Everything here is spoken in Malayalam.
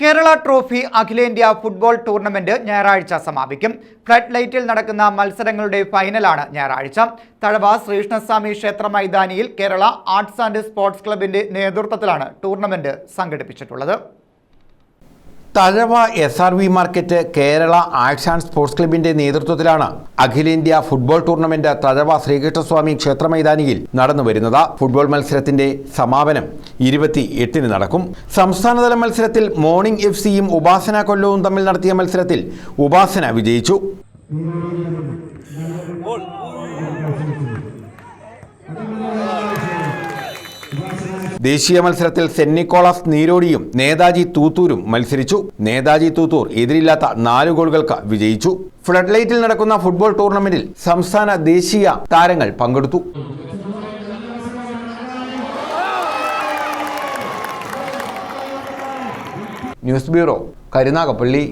കേരള ട്രോഫി അഖിലേന്ത്യാ ഫുട്ബോൾ ടൂർണമെന്റ് ഞായറാഴ്ച സമാപിക്കും. ഫ്ലഡ് ലൈറ്റിൽ നടക്കുന്ന മത്സരങ്ങളുടെ ഫൈനലാണ് ഞായറാഴ്ച. തഴവ ശ്രീകൃഷ്ണസ്വാമി ക്ഷേത്ര മൈതാനിയിൽ കേരള ആർട്സ് ആൻഡ് സ്പോർട്സ് ക്ലബിന്റെ നേതൃത്വത്തിലാണ് tournament സംഘടിപ്പിച്ചിട്ടുള്ളത്. Thazhava S R V market Kerala arts and sports ക്ലബിന്റെ നേതൃത്വത്തിലാണ് അഖിലേന്ത്യാ ഫുട്ബോൾ ടൂർണമെന്റ് തഴവ ശ്രീകൃഷ്ണസ്വാമി ക്ഷേത്ര മൈതാനിയിൽ നടന്നു വരുന്നത്. ഫുട്ബോൾ മത്സരത്തിന്റെ സമാപനം ഇരുപത്തി എട്ടിന് നടക്കും. സംസ്ഥാനതല മത്സരത്തിൽ മോർണിംഗ് എഫ് സിയും ഉപാസന കൊല്ലവും തമ്മിൽ നടത്തിയ മത്സരത്തിൽ ഉപാസന വിജയിച്ചു. ദേശീയ മത്സരത്തിൽ സെന്റ് നിക്കോളാസ് നീരോടിയും നേതാജി തൂത്തൂരും മത്സരിച്ചു. നേതാജി തൂത്തൂർ എതിരില്ലാത്ത നാല് ഗോളുകൾക്ക് വിജയിച്ചു. ഫ്ലഡ് ലൈറ്റിൽ നടക്കുന്ന ഫുട്ബോൾ ടൂർണമെന്റിൽ സംസ്ഥാന ദേശീയ താരങ്ങൾ പങ്കെടുത്തു. News bureau Karunagappally.